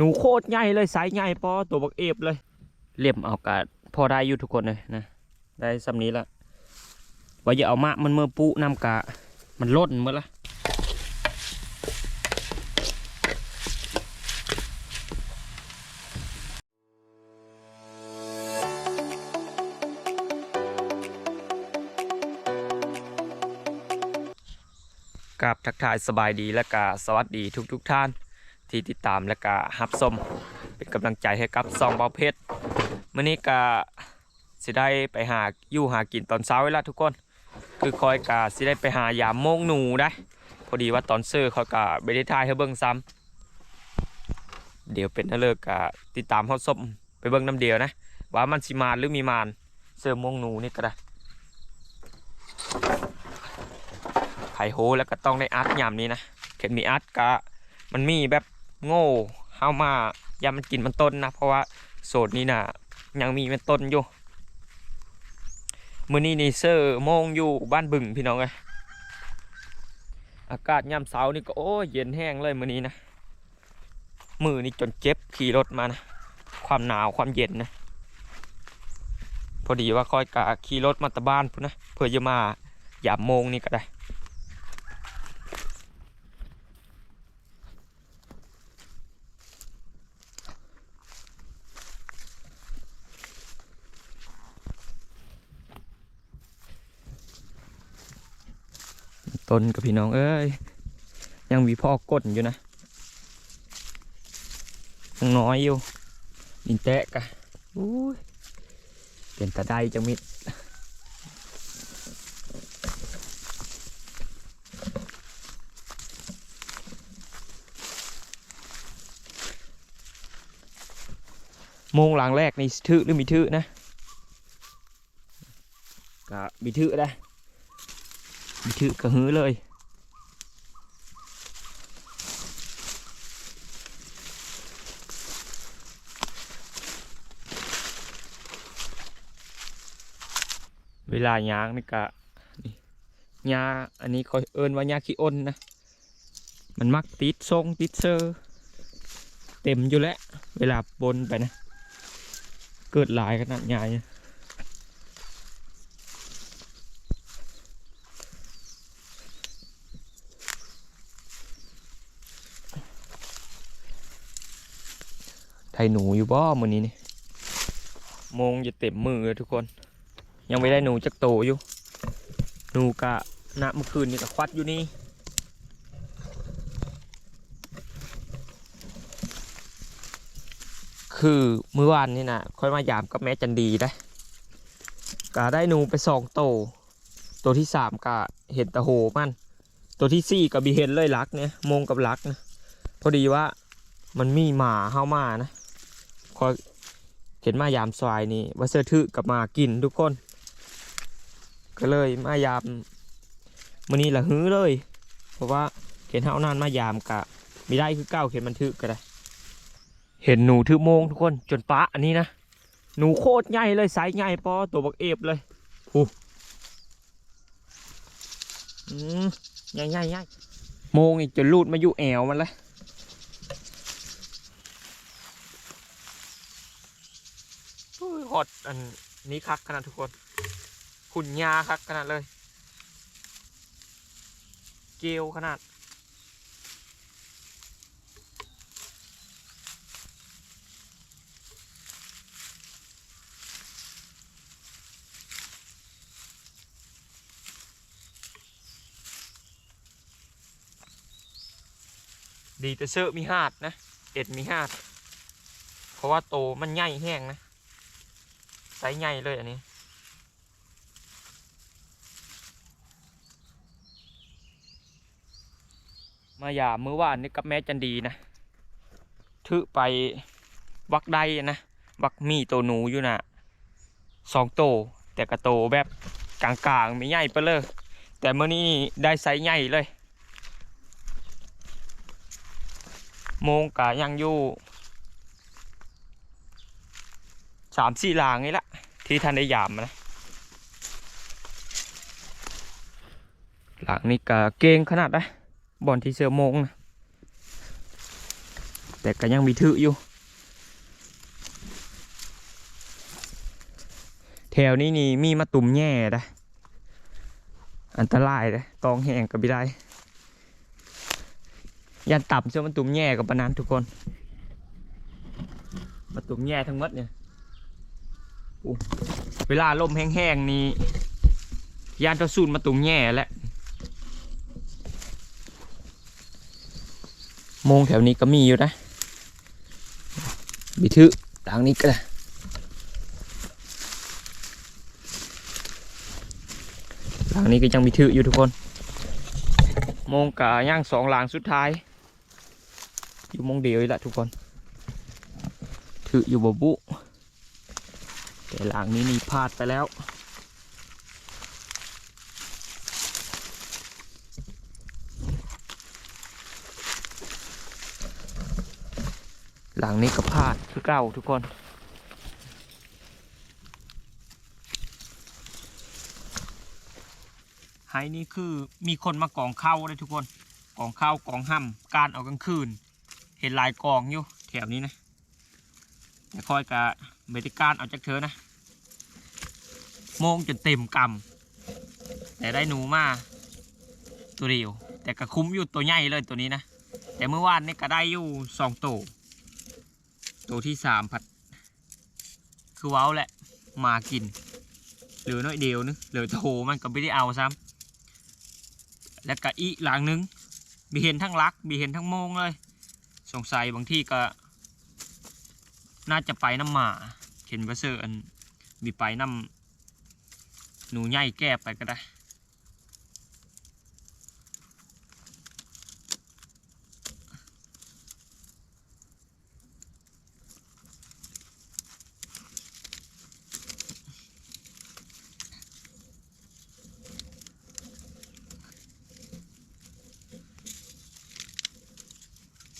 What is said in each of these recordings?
หนูโคตรใหญ่เลยไซส์ใหญ่ปอตัวบักเอฟเลย เลี่ยมเอากาพอได้อยู่ทุกคนเลยนะ ได้สำนี้ละว่าอย่าเอามามันเมื่อปุน้ำกะ มันล่นเมื่อละกับทักทายสบายดีและกาสวัสดีทุก ๆทท่าน ที่ติดตามและกาฮับชมเป็นกำลังใจให้กับซองเบาเพชรมื่อนี้กาสิได้ไปหาอยู่หากินตอนเช้าเวลาทุกคน คือคอยกาสิได้ไปหายามโมงหนูได้ พอดีว่าตอนเซื้อเขากาไม่ได้ทายให้เบิ่งซ้ำเดี๋ยวเป็นนั่นเลิกกาติดตามเขาส้มไปเบิ่งน้ำเดียวนะ ว่ามันสิมานหรือมีมานเสื้อโมงหนูนี่ก็ได้ไข่โหแล้วก็ต้องได้อัดยามนี้นะเข็นมีอัดกะมันมีแบบ โง่เข้ามายามันกินมันต้นนะ เพราะว่าโสดนี้นะยังมีมันต้นอยู่มือนี้นี่เซอร์โมงอยู่บ้านบึงพี่น้องเอ้ยอากาศยามเช้านี่ก็โอ้เย็นแห้งเลยมือนี้นะมือนี่จนเจ็บขี่รถมานะความหนาวความเย็นนะพอดีว่าคอยกะขี่รถมาตะบ้านพุ่นนะเพื่อจะมายามโมงนี่ก็ได้ ต้นกับพี่น้องเอ้ยยังมีพ่อกดอยู่นะยังน้อยอยู่ดินแตะกะอุ้ยเป็นตะไดจังมิดโมงหลังแรกนี่ถือหรือมีถือนะก็มีถือได้ ถือกระหือเลยเวลายางนี่กะนี่ยาอันนี้เขาเอินว่ายาขี้อ้นนะ มันมักติดทรงติดเซอร์ เต็มอยู่แล้ว เวลาบนไปนะ เกิดหลายขนาดใหญ่นะ ไทยหนูอยู่บ่มือนี้นี่มงจะเต็มมือเลยทุกคน ยังไม่ได้หนูจักโตอยู่ หนูกะณเมื่อคืนนี่กะควัดอยู่นี่คือเมื่อวานนี่นะค่อยมายามกับแม่จันดีได้กะได้หนูไปสองโต ตัวที่สามกะเห็นตะโหมัน ตัวที่สี่ก็บีเห็นเลยลักเนี่ยมงกับลักนะ พอดีว่ามันมีหมาเข้ามานะ คอยเห็นมายามซอยนี่ว่าเสื้อถือกับมากินทุกคน ก็เลยมายามมันนี้ละฮื้อเลย เพราะว่าเห็นเฮานานมายามกะมีได้คือเก้าเห็นมันถือก็ได้ เห็นหนูถือโมงทุกคนจนปะอันนี้นะหนูโคตรใหญ่เลยไซส์ใหญ่ปอตัวบักเอฟเลยหูอืมใหญ่ใหญ่ใหญ่โมงอีกจนลูดมาอยู่แอวมันเลย โอ้ยฮอตอันนี้คักขนาดทุกคนขุนยาคักขนาดเลย เกลขนาด ดีแต่เสื้อมีหาดนะ เอ็ดมีหาด เพราะว่าโตมันใหญ่แห้งนะ ไซส์ใหญ่เลยอันนี้ มาหย่ามือวานนี่กับแม่จันดีนะถือไปวักได้นะ วักมีตัวหนูอยู่นะสองโตวแต่กระโตแบบกลางๆ ไม่ใหญ่ไปเลย แต่เมื่อนี้ได้ไซส์ใหญ่เลย โมงกะยังอยู่ สามสี่ลางนี่ละที่ท่านได้ยามนะหลังนี่กะเก่งขนาดนะบอลที่เสือมงนะแต่ก็ยังมีถืออยู่ แถวนี้นี่มีมาตุ่มแย่นะอันตรายเลยตองแห้งกับไม่ได้ ยันต่ำเชื่อมันตุ่มแย่กับปนนั้นทุกคนมาตุ่มแย่ทั้งหมดเนี่ย เวลาลมแห้งๆนี่ยานจะสูนมาตุ่มแย่แหละโมงแถวนี้ก็มีอยู่นะ บิทึทางนี้ก็ได้หลังนี้ก็ยังมีถืออยู่ทุกคนโมงกะย่างสองหลังสุดท้าย อยู่โมงเดียวนี่แหละทุกคน ถืออยู่บบุ แต่หลังนี้นี่พลาดไปแล้ว หลังนี้ก็พลาดคือเก่าทุกคนไฮนี่คือมีคนมากองเข้าเลยทุกคนกองเข้ากองห้ำการเอากลางคืน เห็นหลายกองอยู่แถวนี้นะแต่คอยกะเมติการเอาจากเธอนะ โมงจนเต็มกำแต่ได้หนูมาตัวเดียว แต่ก็คุ้มอยู่ตัวใหญ่เลยตัวนี้นะ แต่เมื่อวานนี่ก็ได้อยู่สองตัวตัวที่สามผัด คือว้าวแหละมากินเหลือน้อยเดียวนึงเหลือโถมันก็ไม่ได้เอาซ้ำแล้วก็อีหลังนึงมีเห็นทั้งลักมีเห็นทั้งโมงเลย สงสัยบางที่ก็ น่าจะไปน้ำหมาเห็นว่าเซอร์อันมีไปน้ำ หนูใหญ่แก้ไปก็ได้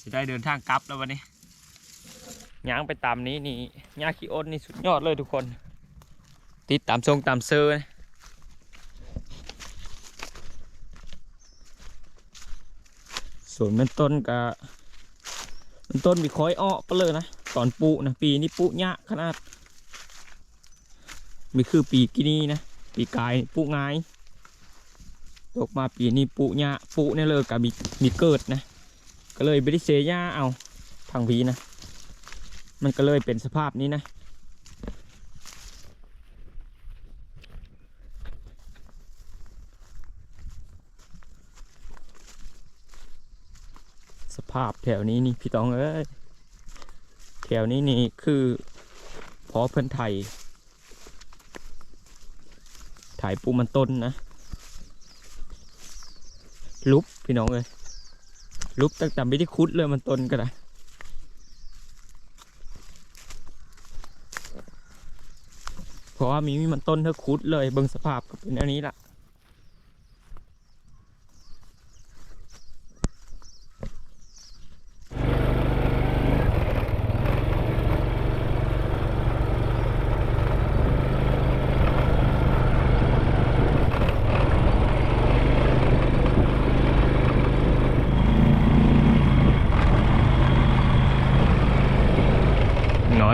สิได้เดินทางกลับแล้ววันนี้ย่างไปตามนี้นี่ยาขี้อ้นนี่สุดยอดเลยทุกคน ติดตามทรงตามเซอร์นะ ส่วนมันต้นกะมันต้นมีคอยอ้อไปเลยนะตอนปลูนะปีนี้ปลูยะขนาดมีคือปีกินีนะปีกายปลูง่ายตกมาปีนี้ปลูยะปลูกเนี่ยเลยกะมีมีเกิดนะ ก็เลยไม่ได้เสียหญ้าเอาทางพีนะ มันก็เลยเป็นสภาพนี้นะ ภาพแถวนี้นี่พี่ตองเอ้ยแถวนี้นี่คือพอเพิ่นไทยถ่ายปูมันต้นนะลุบพี่น้องเอ้ยลุกตั้งแต่ไม่ได้คุดเลยมันต้นก็ได้เพราะว่ามีมันต้นเธอคุดเลยเบิ่งสภาพก็เป็นอันนี้ละ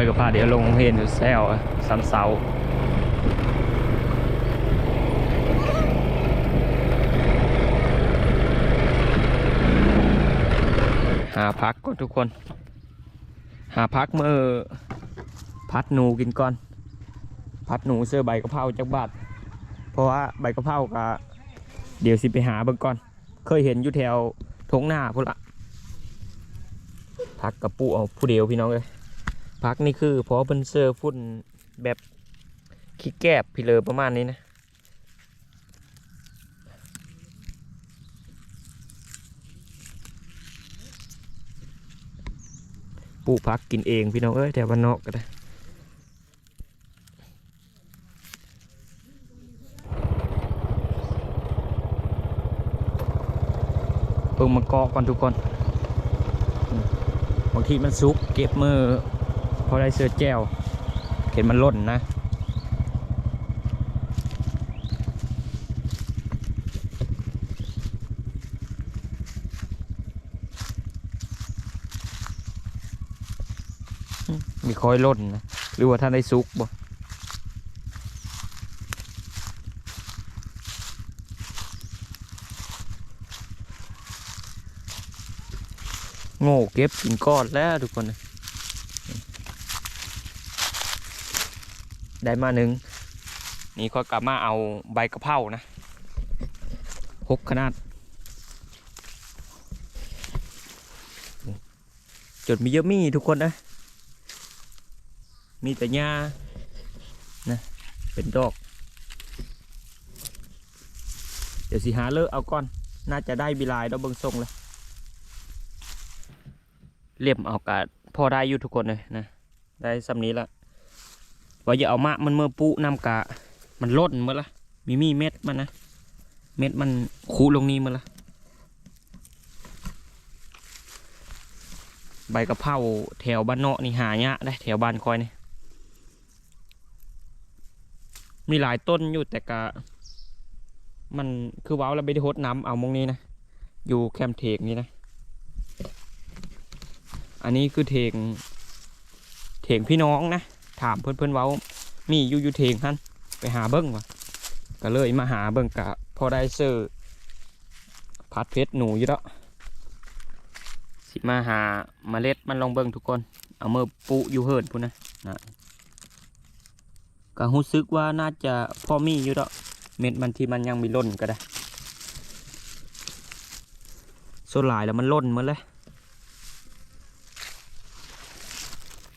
ก็พาเดี๋ยวลงเห็นอยู่แซวสันเสาหาพักก่อนทุกคน หาพักเมื่อพัดหนูกินก่อน พัดหนูเสื้อใบกะเพราจากบาทเพราะว่าใบกระเพราก็เดี๋ยวสิไปหาเบิ่งก่อน เคยเห็นอยู่แถวทงหน้าพุ่นละพักกับปูเอาผู้เดียวพี่น้องเลย พักนี่คือพราะเป็นเสื้อฝุ่นแบบขี้แกบพี่เลอประมาณนี้นะปลูกพักกินเองพี่น้องเอ้ยแต่วันนอกก็ได้เพิ่งมากอกก่อนทุกคนบางทีมันซุกเก็บมือ พอได้เสื้อแจ้วเห็นมันล่นนะ มีคอยล่นนะ หรือว่าท่านได้ซุกบ่โง่เก็บกินก้อนแล้วทุกคนนะ ได้มาหนึ่งนี่ค่อยกลับมาเอาใบกระเพรานะหกขนาด จดมีเยอะมีทุกคนนะ มีแต่หญ้านะเป็นดอก เดี๋ยวสิหาเลิกเอาก่อน น่าจะได้บิลายแล้วเบิงทรงเลยเลี่ยมเอากาดพอได้อยู่ทุกคนเลยนะ ได้สำนี้ละ ว่าอย่าเอามะมันเมื่อปุน้ำกะ มันล่นมื่อละมีมีเม็ดมันนะ เม็ดมันคูลงนี้มื่อละใบกะเพราแถวบ้านเนาะนี่หายากได้แถวบ้านคอยนี่มีหลายต้นอยู่แต่กะ มันคือว้าวแล้วไปได้หดน้ำเอามงนี้นะ อยู่แคมป์เทกนี่นะ อันนี้คือเทงเทงพี่น้องนะ ถามเพื่อนเพื่อนๆเว้ามีอยู่อยู่เทงท่านไปหาเบิ้งวะก็เลยมาหาเบิ้งกะพอได้เซอร์พัดเพชรหนูอยู่แล้วสิมาหาเมล็ดมันลองเบิ่งทุกคน เอามือปุอยู่เหินพุ่นนะนะก็รู้สึกว่าน่าจะพอมีอยู่ดอกเม็ดมันที่มันยังมีล่นก็ได้ส่วนหลายแล้วมันล่นมดเลย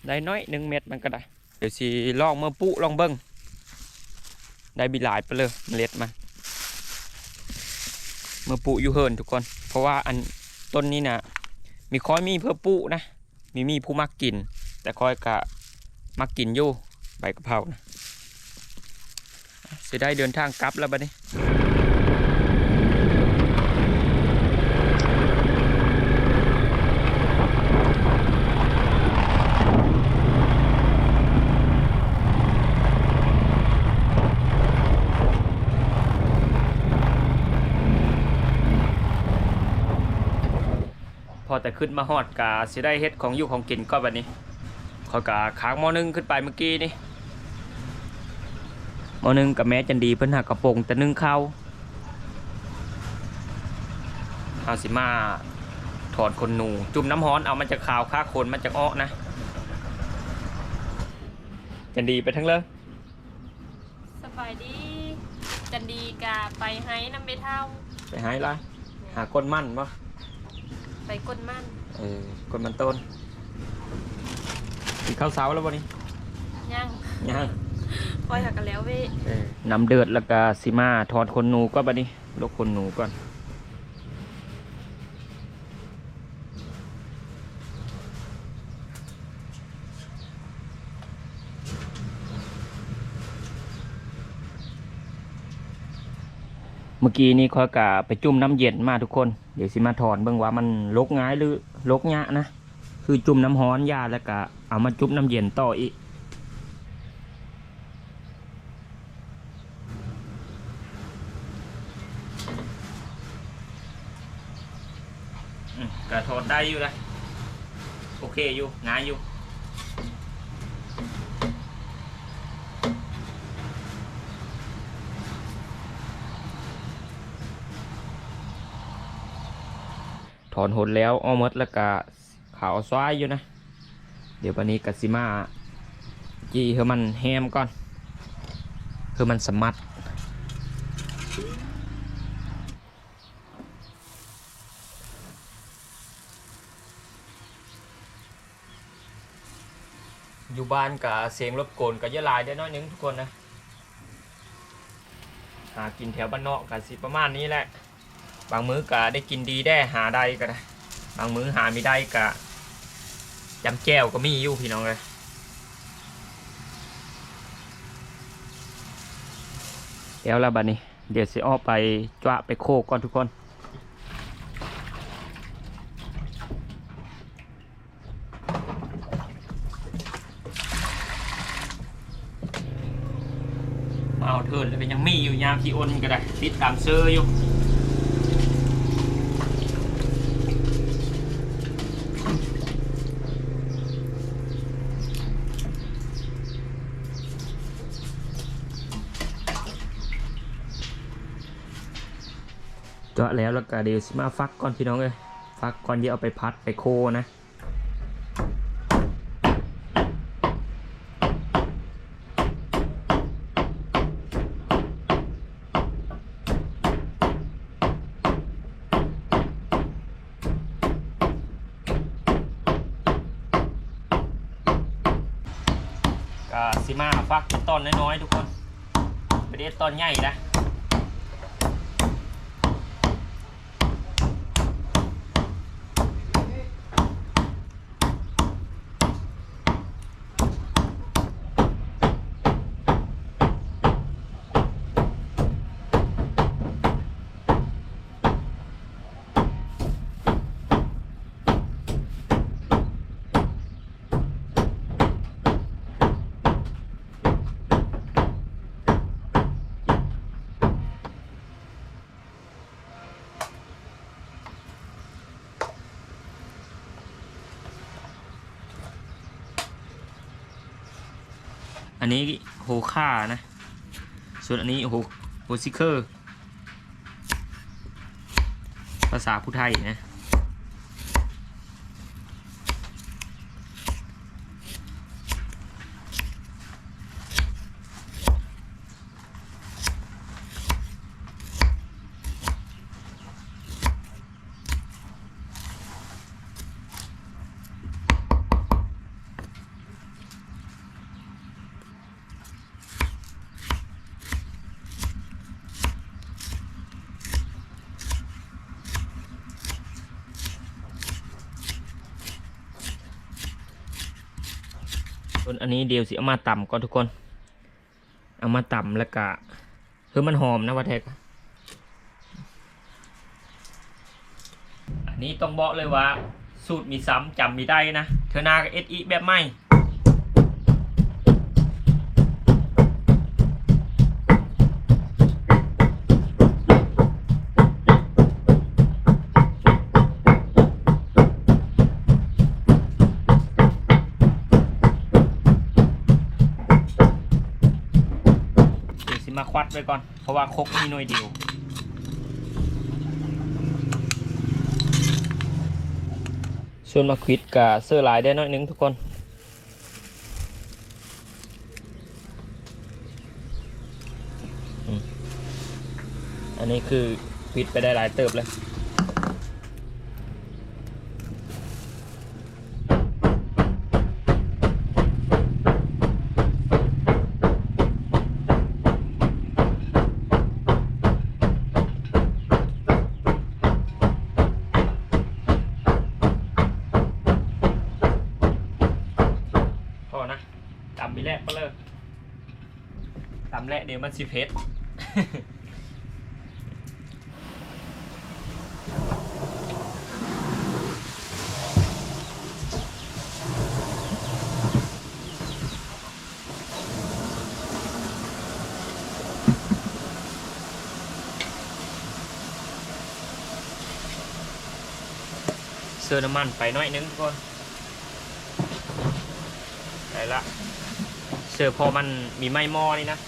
ได้น้อยหนึ่งเม็ดมันก็ได้ เดี๋ยวสิลองเมือปุลองเบิ่งได้บีหลายไปเลยเมล็ดมันมือปุอยู่เหินทุกคน เพราะว่าอันต้นนี้นะมีคอยมีเพื่อปุนะ มีมีผู้มักกิน แต่คอยกะมักกินอยู่ใบกะเพรานะสิได้เดินทางกลับแล้วบัดนี้ พอแต่ขึ้นมาฮอดกาสิได้เฮ็ดของอยู่ของกินก็แบบนี้ขอยกาค้างหมอหนึงขึ้นไปเมื่อกี้นี่หมอหนึงกับแม่จันดีเพิ่นหักกระโปรงแต่นึ่งข้าวเอาสิมาถอดคนหนู จุ่มน้ำร้อนเอามันจะขาวค่าคนมันจะอ้อนะจันดีไปทั้งเลยสบายดีจันดีกาไปให้น้ำเบเท่าไปหายไรหาก้นมั่นปะ ไปก้นมั่นเออก้นมันต้นกินข้าวเช้าแล้ววันนี้ย่างยังคอยหักกันแล้วเว้ยน้ำเดือดแล้วก็สิมาถอดขนหนูก็บัดนี้ลกขนหนูก่อน มื่อกี้นี่คอกะไปจุ่มน้ำเย็นมาทุกคน เดี๋ยวสิมาถอนเบิ่งว่ามันลกง่ายหรือลกยะนะ คือจุ่มน้ำฮ้อนยาแล้วก็เอามาจุ่มน้ำเย็นต่ออีกกระโทนได้อยู่นะโอเคอยู่ง่ายอยู่ ถอนหดแล้วอ้อมดแล้วก็ขาวซ้ายอยู่นะ เดี๋ยววันนี้กัสิมาจีให้มันแฮมก่อนคือมันสมัดอยู่บ้านกับเสียงรบกวนกับยะลายได้น้อยนึงทุกคนนะ หากินแถวบ้านนอกกันสิประมาณนี้แหละ บางมื้อกะได้กินดีได้หาได้ก็ได้บางมื้อหาไม่ได้กะจำแก้วก็มีอยู่พี่น้องเลยเดี๋ยวละบัดนี้ เดี๋ยวสิออกไปจ้วะไปโคกก่อนทุกคนมาเอาเทินแล้วก็ยังมีอยู่ยามขี้อ้นก็ได้ติดตามเซอร์อยู่ะแล้วแล้วก็เดี๋ยวมาฟักก่อนพี่น้องเอ้ยฟักก่อนเดี๋ยวเอาไปพัดไปโคนะก็สิมาฟักเป็นตอนน้อยๆทุกคนไม่ได้ตอนใหญ่นะ อันนี้โฮค่านะ ส่วนอันนี้โฮโฮซิเคอร์ ภาษาผู้ไทยนะ อันนี้เดี๋ยวสิเอามาต่ำก่อนทุกคน เอามาต่ำแล้วก็คือมันหอมนะว่าแท็กอันนี้ต้องบอกเลยว่า สูตรมีซ้ำจำมีได้นะ เธอหนากับเอสอีแบบใหม่ ไปก่อน เพราะว่าคกมีหน่วยเดียวส่วนมาควิดกับเสื้อลายได้น้อยนึงทุกคนอันนี้คือควิดไปได้หลายเติบเลย มันสิเพชรเสื้อน้ำมันไปน้อยนึงทุกคนใช่ละเสือพอมันมีไม้หม้อนี่นะ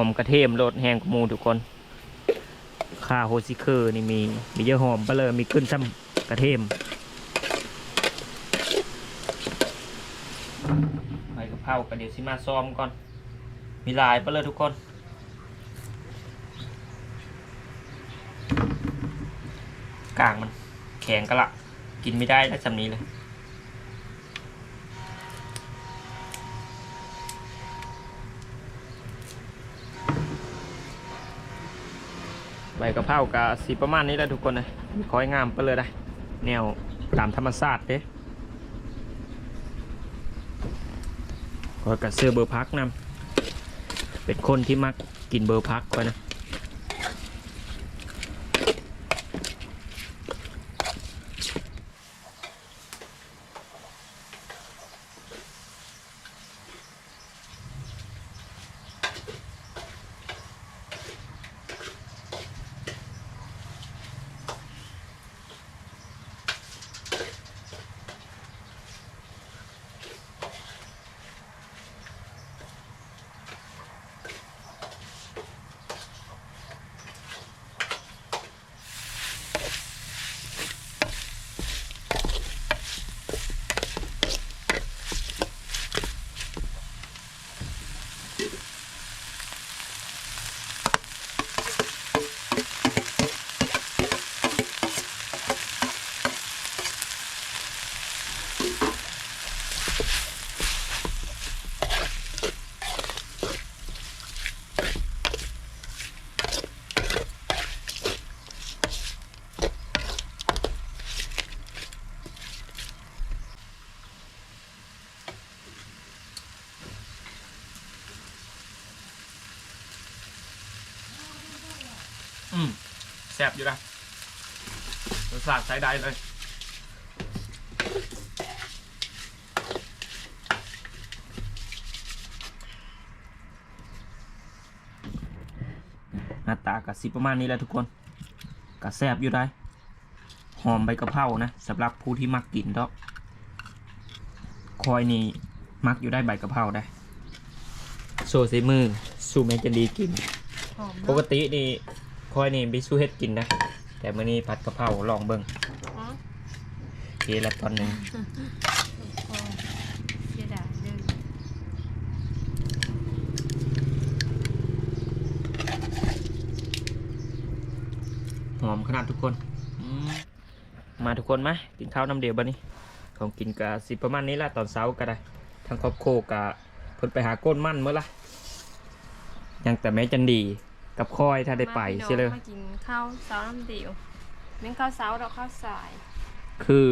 อมกระเทียมโรดแห้งกว่าหมูทุกคนข่าโฮซิเคอร์นี่มีมีเยอะหอมไปเลยมีขึ้นซ้ำกระเทียมใบกะเพรากันเดี๋ยวสิมาซ้อมก่อน มีลายไปเลยทุกคนกลางมันแข็งกะละ กินไม่ได้นะจำนี้เลย ใบกะเพรากะสีประมาณนี้แหล้วทุกคนนะมีคอยงามไปเลยได้แนวตามธรรมชาติเด้คอยกับเสื้อเบอร์พักนำเป็นคนที่มักกินเบอร์พักคอยนะ อืมแซ่บอยู่นะรสชาติใช้ได้เลยหน้าตากะสิประมาณนี้แหละทุกคนกะแซ่บอยู่ได้ หอมใบกะเพรานะสำหรับผู้ที่มักกินเนาะคอยนี่มักอยู่ได้ใบกะเพราได้โซใส่มือสู้แมงจะดีกิน หอมปเนาะกตินี่ คอยนี่บิสู้เฮ็ดกินนะ แต่มื้อนี้ผัดกะเพราลองเบิ่งอ๋อทีละตอนหนึ่งพอเสียดายเลยหอมขนาดทุกคนอืมมาทุกคนไหมกินข้าวน้ำเดียวบันนี้ ของกินกะสิประมาณนี้ละตอนเช้าก็ได้ทางครอบครัวกะเพิ่นไปหาก้นมั่นเมื่อละยังแต่แม่จันดี กับคอยถ้าได้ไปมาพี่น้องใช่เลยมากินข้าวเช้าน้ำเดียวเม่นข้าวเช้าดอกข้าวสาย คือ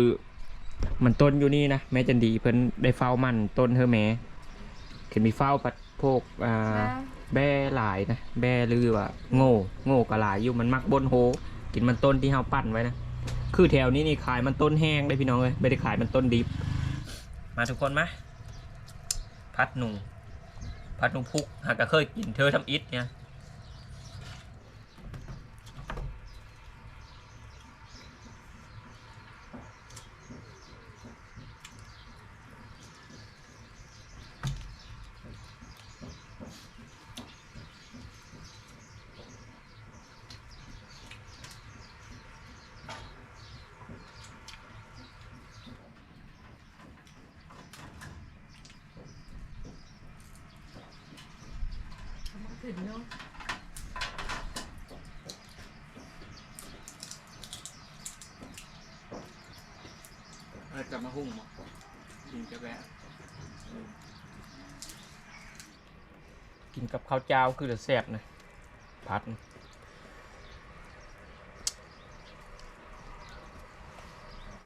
มันต้นอยู่นี่นะแม่จันดีเพิ่นได้เฝ้ามันต้นเธอแม่เห็นมีเฝ้าปัดพวกอ่านะแบ่หลายนะแบ่ลือว่าโง่โง่ก็หลายอยู่มันมักบนโฮกินมันต้นที่เฮาปั้นไว้นะคือแถวนี้นี่ขายมันต้นแห้งได้พี่น้องเลยไม่ได้ขายมันต้นดิบ มาทุกคนมาพัดหนูพัดหนูพุกหากก็เคยกินเธอทำอิฐเนี่ย จะมาหุ่งกินกาแฟกินกับข้าวเจ้าคือจะแซ่บนะพัดนะ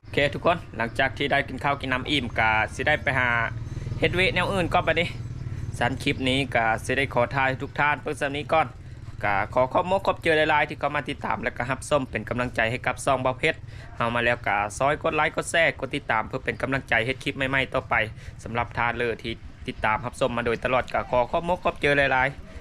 โอเคทุกคนหลังจากที่ได้กินข้าวกินน้ำอิ่มกาสิได้ไปหาเฮ็ดเวทแนวอื่นก็ไปดิ สันคลิปนี้กาสิได้ขอทายทุกท่านเพื่อสำนี้ก่อนก็ขอขอบมกขอบเจอหลายๆที่เข้ามาติดตามและก็ฮับส้มเป็นกำลังใจให้กับซองเบาเพชรเอามาแล้วก็ซอยกดไลค์กดแชร์กดติดตามเพื่อเป็นกำลังใจให้คลิปใหม่ๆต่อไปสำหรับทานเลอที่ติดตามฮับส้มมาโดยตลอดก็ขอขอบมกขอบเจอหลายๆ